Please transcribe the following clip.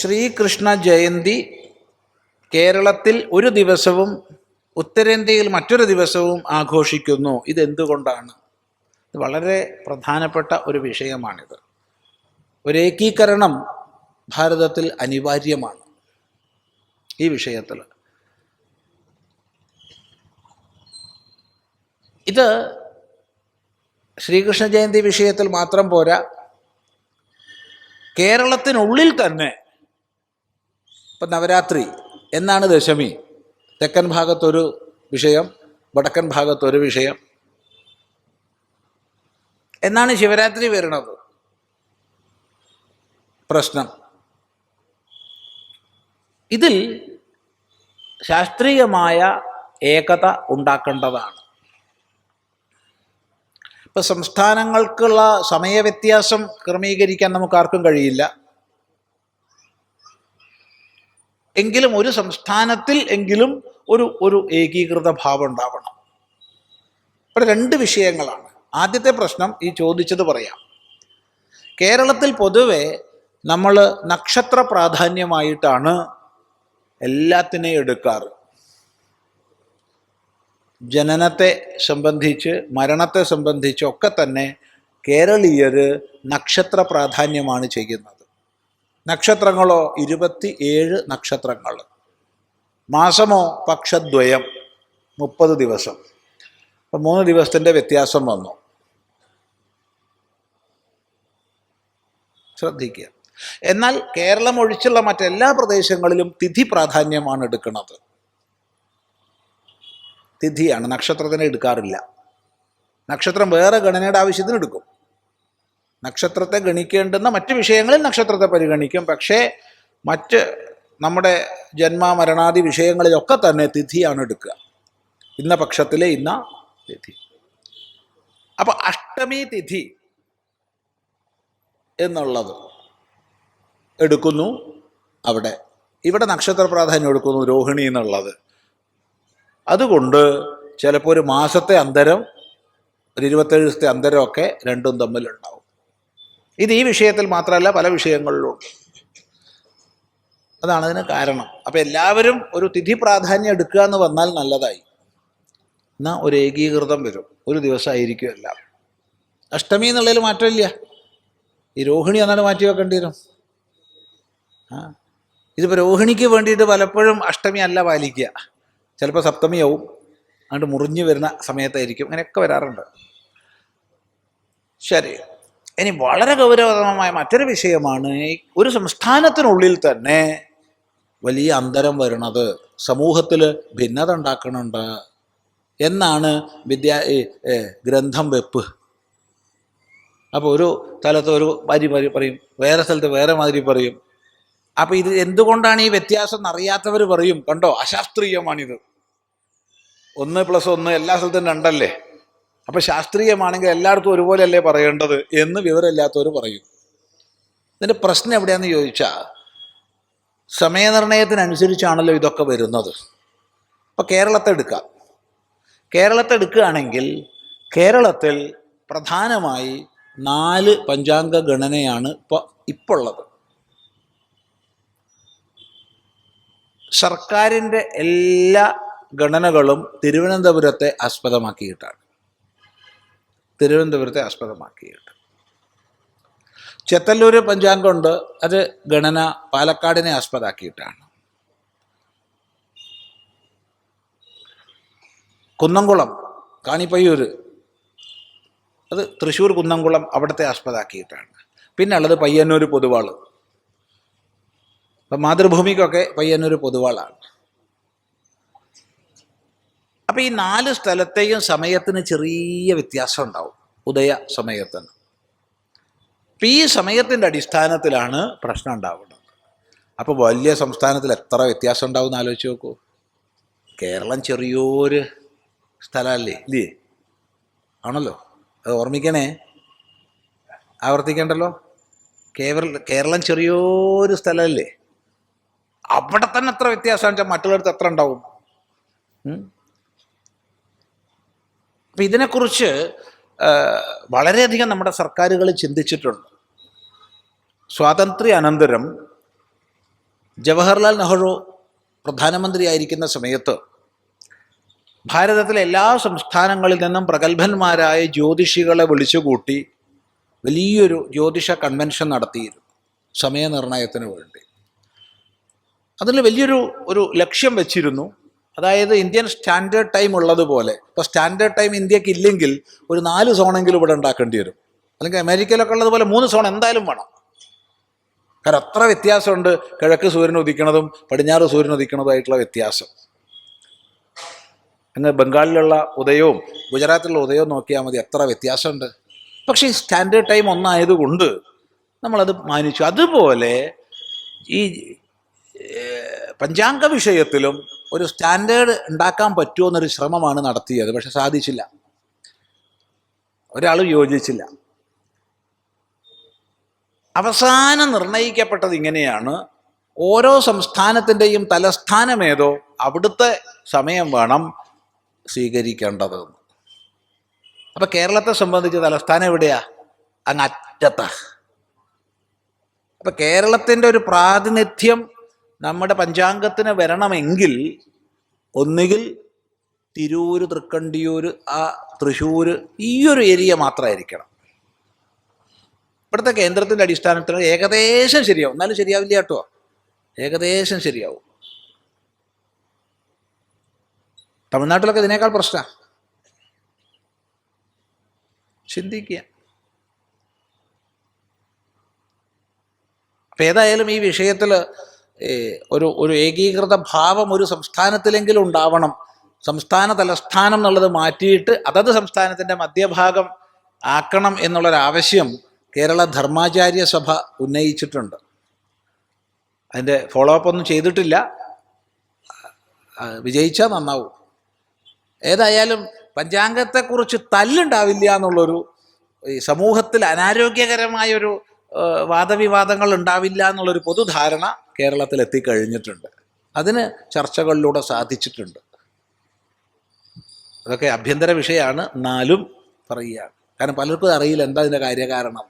ശ്രീകൃഷ്ണ ജയന്തി കേരളത്തിൽ ഒരു ദിവസവും ഉത്തരേന്ത്യയിൽ മറ്റൊരു ദിവസവും ആഘോഷിക്കുന്നു. ഇതെന്തുകൊണ്ടാണ്? ഇത് വളരെ പ്രധാനപ്പെട്ട ഒരു വിഷയമാണിത്. ഒരു ഏകീകരണം ഭാരതത്തിൽ അനിവാര്യമാണ് ഈ വിഷയത്തിൽ ഇത് ശ്രീകൃഷ്ണ ജയന്തി വിഷയത്തിൽ മാത്രം പോരാ. കേരളത്തിനുള്ളിൽ തന്നെ ഇപ്പം നവരാത്രി എന്നാണ് ദശമി. തെക്കൻ ഭാഗത്തൊരു വിഷയം വടക്കൻ ഭാഗത്തൊരു വിഷയം. എന്നാണ് ശിവരാത്രി വരുന്നത്? പ്രശ്നം. ഇതിൽ ശാസ്ത്രീയമായ ഏകത ഉണ്ടാക്കേണ്ടതാണ്. ഇപ്പം സംസ്ഥാനങ്ങൾക്കുള്ള സമയവ്യത്യാസം ക്രമീകരിക്കാൻ നമുക്ക് ആർക്കും കഴിയില്ല. എങ്കിലും ഒരു സംസ്ഥാനത്തിൽ എങ്കിലും ഒരു ഒരു ഏകീകൃത ഭാവം ഉണ്ടാവണം. ഇവിടെ രണ്ട് വിഷയങ്ങളാണ്. ആദ്യത്തെ പ്രശ്നം ഈ ചോദിച്ചത് പറയാം. കേരളത്തിൽ പൊതുവെ നമ്മൾ നക്ഷത്ര പ്രാധാന്യമായിട്ടാണ് എല്ലാത്തിനെയും എടുക്കാറ്. ജനനത്തെ സംബന്ധിച്ച് മരണത്തെ സംബന്ധിച്ച് ഒക്കെ തന്നെ കേരളീയർ നക്ഷത്ര പ്രാധാന്യമാണ് ചെയ്യുന്നത്. നക്ഷത്രങ്ങളോ ഇരുപത്തി ഏഴ് നക്ഷത്രങ്ങൾ. മാസമോ പക്ഷദ്വയം മുപ്പത് ദിവസം. അപ്പം മൂന്ന് ദിവസത്തിന്റെ വ്യത്യാസം വന്നു. ശ്രദ്ധിക്കുക. എന്നാൽ കേരളം ഒഴിച്ചുള്ള മറ്റെല്ലാ പ്രദേശങ്ങളിലും തിഥി പ്രാധാന്യമാണ് എടുക്കുന്നത്. തിഥിയാണ്. നക്ഷത്രത്തിനെ എടുക്കാറില്ല. നക്ഷത്രം വേറെ ഗണനയുടെ ആവശ്യത്തിന് എടുക്കും നക്ഷത്രത്തെ ഗണിക്കേണ്ടുന്ന മറ്റ് വിഷയങ്ങളിൽ നക്ഷത്രത്തെ പരിഗണിക്കും. പക്ഷേ മറ്റ് നമ്മുടെ ജന്മ മരണാദി വിഷയങ്ങളിലൊക്കെ തന്നെ തിഥിയാണ് എടുക്കുക. ഇന്ന പക്ഷത്തിലെ ഇന്ന തിഥി. അപ്പം അഷ്ടമി തിഥി എന്നുള്ളത് എടുക്കുന്നു അവിടെ. ഇവിടെ നക്ഷത്ര പ്രാധാന്യം എടുക്കുന്നു രോഹിണി എന്നുള്ളത്. അതുകൊണ്ട് ചിലപ്പോൾ ഒരു മാസത്തെ അന്തരം ഒരു ഇരുപത്തേഴ് ദിവസത്തെ അന്തരമൊക്കെ രണ്ടും തമ്മിലുണ്ടാവും. ഇത് ഈ വിഷയത്തിൽ മാത്രമല്ല പല വിഷയങ്ങളിലും അതാണ് അതിന് കാരണം. അപ്പം എല്ലാവരും ഒരു തിഥി പ്രാധാന്യം എടുക്കുക എന്ന് വന്നാൽ നല്ലതായി. എന്നാൽ ഒരു ഏകീകൃതം വരും. ഒരു ദിവസമായിരിക്കും എല്ലാം. അഷ്ടമി എന്നുള്ളതിൽ മാറ്റമില്ല. ഈ രോഹിണി എന്നാണ് മാറ്റി വെക്കേണ്ടി വരും. ആ. ഇതിപ്പോൾ രോഹിണിക്ക് വേണ്ടിയിട്ട് പലപ്പോഴും അഷ്ടമി അല്ല പാലിക്കുക. ചിലപ്പോൾ സപ്തമിയാവും. അങ്ങോട്ട് മുറിഞ്ഞു വരുന്ന സമയത്തായിരിക്കും. അങ്ങനെയൊക്കെ വരാറുണ്ട്. ശരി. ഇനി വളരെ ഗൗരവതമായ മറ്റൊരു വിഷയമാണ് ഒരു സംസ്ഥാനത്തിനുള്ളിൽ തന്നെ വലിയ അന്തരം വരുന്നത് സമൂഹത്തിൽ ഭിന്നത ഉണ്ടാക്കണുണ്ട് എന്നാണ് വിദ്യാ ഗ്രന്ഥം വെപ്പ്. അപ്പോൾ ഒരു സ്ഥലത്ത് ഒരു വരി വരി പറയും വേറെ സ്ഥലത്ത് വേറെ മാതിരി പറയും. അപ്പോൾ ഇത് എന്തുകൊണ്ടാണ് ഈ വ്യത്യാസം എന്നറിയാത്തവർ പറയും കണ്ടോ? അശാസ്ത്രീയമാണിത്. ഒന്ന് പ്ലസ് ഒന്ന് എല്ലാ സ്ഥലത്തും രണ്ടല്ലേ? അപ്പൊ ശാസ്ത്രീയമാണെങ്കിൽ എല്ലായിടത്തും ഒരുപോലെയല്ലേ പറയേണ്ടത് എന്ന് വിവരമില്ലാത്തവർ പറയും. ഇതിന്റെ പ്രശ്നം എവിടെയാണെന്ന് ചോദിച്ചാൽ സമയനിർണയത്തിനനുസരിച്ചാണല്ലോ ഇതൊക്കെ വരുന്നത്. അപ്പോൾ കേരളത്തെ എടുക്കാം. കേരളത്തെ എടുക്കുകയാണെങ്കിൽ കേരളത്തിൽ പ്രധാനമായി നാല് പഞ്ചാംഗ ഗണനയാണ് ഇപ്പോൾ ഉള്ളത് സർക്കാരിന്റെ എല്ലാ ഗണനകളും തിരുവനന്തപുരത്തെ ആസ്പദമാക്കിയിട്ടാണ്. തിരുവനന്തപുരത്തെ ആസ്പദമാക്കിയിട്ട്. ചെത്തല്ലൂർ പഞ്ചാംഗമുണ്ട്. അത് ഗണന പാലക്കാടിനെ ആസ്പദമാക്കിയിട്ടാണ് കുന്നംകുളം കാണിപ്പയ്യൂർ അത് തൃശ്ശൂർ കുന്നംകുളം അവിടുത്തെ ആസ്പദമാക്കിയിട്ടാണ് പിന്നെ ഉള്ളത് പയ്യന്നൂർ പൊതുവാൾ. അപ്പം മാതൃഭൂമിക്കൊക്കെ പയ്യന്നൂർ പൊതുവാളാണ്. അപ്പം ഈ നാല് സ്ഥലത്തെയും സമയത്തിന് ചെറിയ വ്യത്യാസം ഉണ്ടാവും. ഉദയ സമയത്തിന്. അപ്പം ഈ സമയത്തിന്റെ അടിസ്ഥാനത്തിലാണ് പ്രശ്നം ഉണ്ടാവുന്നത്. അപ്പോൾ വലിയ സംസ്ഥാനത്തിൽ എത്ര വ്യത്യാസം ഉണ്ടാവും എന്ന് ആലോചിച്ച് നോക്കൂ. കേരളം ചെറിയൊരു സ്ഥലമല്ലേ? ഇല്ലേ? ആണല്ലോ. അത് ഓർമ്മിക്കണേ. ആവർത്തിക്കണ്ടല്ലോ? കേരള കേരളം ചെറിയൊരു സ്ഥലമല്ലേ? അവിടെ തന്നെ എത്ര വ്യത്യാസം വെച്ചാൽ മറ്റുള്ളടത്ത് എത്ര ഉണ്ടാവും? അപ്പം ഇതിനെക്കുറിച്ച് വളരെയധികം നമ്മുടെ സർക്കാരുകൾ ചിന്തിച്ചിട്ടുണ്ട്. സ്വാതന്ത്ര്യ അനന്തരം ജവഹർലാൽ നെഹ്റു പ്രധാനമന്ത്രിയായിരിക്കുന്ന സമയത്ത് ഭാരതത്തിലെ എല്ലാ സംസ്ഥാനങ്ങളിൽ നിന്നും പ്രഗത്ഭന്മാരായ ജ്യോതിഷികളെ വിളിച്ചുകൂട്ടി വലിയൊരു ജ്യോതിഷ കൺവെൻഷൻ നടത്തിയിരുന്നു സമയനിർണയത്തിന് വേണ്ടി. അതിൽ വലിയൊരു ഒരു ലക്ഷ്യം വെച്ചിരുന്നു. അതായത് ഇന്ത്യൻ സ്റ്റാൻഡേർഡ് ടൈം ഉള്ളതുപോലെ. ഇപ്പോൾ സ്റ്റാൻഡേർഡ് ടൈം ഇന്ത്യയ്ക്ക് ഇല്ലെങ്കിൽ ഒരു നാല് സോണെങ്കിലും ഇവിടെ ഉണ്ടാക്കേണ്ടി വരും. അല്ലെങ്കിൽ അമേരിക്കയിലൊക്കെ ഉള്ളതുപോലെ മൂന്ന് സോൺ എന്തായാലും വേണം. കാരണം അത്ര വ്യത്യാസമുണ്ട് കിഴക്ക് സൂര്യൻ ഉദിക്കണതും പടിഞ്ഞാറ് സൂര്യൻ ഉദിക്കണതുമായിട്ടുള്ള വ്യത്യാസം. അങ്ങ് ബംഗാളിലുള്ള ഉദയവും ഗുജറാത്തിലുള്ള ഉദയവും നോക്കിയാൽ മതി എത്ര വ്യത്യാസമുണ്ട്. പക്ഷേ ഈ സ്റ്റാൻഡേർഡ് ടൈം ഒന്നായതുകൊണ്ട് നമ്മളത് മാനിച്ചു. അതുപോലെ ഈ പഞ്ചാംഗ വിഷയത്തിലും ഒരു സ്റ്റാൻഡേർഡ് ഉണ്ടാക്കാൻ പറ്റുമോ എന്നൊരു ശ്രമമാണ് നടത്തിയത് പക്ഷെ സാധിച്ചില്ല. ഒരാളും യോജിച്ചില്ല. അവസാനം നിർണയിക്കപ്പെട്ടത് ഇങ്ങനെയാണ്. ഓരോ സംസ്ഥാനത്തിന്റെയും തലസ്ഥാനമേതോ അവിടുത്തെ സമയം വേണം സ്വീകരിക്കേണ്ടത്. അപ്പം കേരളത്തെ സംബന്ധിച്ച് തലസ്ഥാനം എവിടെയാ? അങ്ങ് അറ്റത്ത അപ്പം കേരളത്തിന്റെ ഒരു പ്രാതിനിധ്യം നമ്മുടെ പഞ്ചാംഗത്തിന് വരണമെങ്കിൽ ഒന്നുകിൽ തിരൂര് തൃക്കണ്ടിയൂര് ആ തൃശ്ശൂര് ഈ ഒരു ഏരിയ മാത്രമായിരിക്കണം. ഇവിടുത്തെ കേന്ദ്രത്തിന്റെ അടിസ്ഥാനത്തിൽ ഏകദേശം ശരിയാവും. എന്നാലും ശരിയാവില്ല കേട്ടോ. ഏകദേശം ശരിയാവും. തമിഴ്നാട്ടിലൊക്കെ ഇതിനേക്കാൾ പ്രശ്ന. ചിന്തിക്കുക. അപ്പം ഏതായാലും ഈ വിഷയത്തിൽ ഒരു ഒരു ഏകീകൃത ഭാവം ഒരു സംസ്ഥാനത്തിലെങ്കിലും ഉണ്ടാവണം. സംസ്ഥാന തലസ്ഥാനം എന്നുള്ളത് മാറ്റിയിട്ട് അതത് സംസ്ഥാനത്തിന്റെ മധ്യഭാഗം ആക്കണം എന്നുള്ളൊരാവശ്യം കേരള ധർമാചാര്യ സഭ ഉന്നയിച്ചിട്ടുണ്ട്. അതിന്റെ ഫോളോ അപ്പ് ഒന്നും ചെയ്തിട്ടില്ല. വിജയിച്ചാൽ നന്നാവും. ഏതായാലും പഞ്ചാംഗത്തെക്കുറിച്ച് തല്ലുണ്ടാവില്ല എന്നുള്ളൊരു ഈ സമൂഹത്തിൽ അനാരോഗ്യകരമായൊരു വാദവിവാദങ്ങൾ ഉണ്ടാവില്ല എന്നുള്ളൊരു പൊതുധാരണ കേരളത്തിൽ എത്തിക്കഴിഞ്ഞിട്ടുണ്ട് അതിന് ചർച്ചകളിലൂടെ സാധിച്ചിട്ടുണ്ട്. അതൊക്കെ ആഭ്യന്തര വിഷയമാണ്. എന്നാലും പറയുകയാണ്. കാരണം പലർക്കും അറിയില്ല എന്താ ഇതിന്റെ കാര്യകാരണം.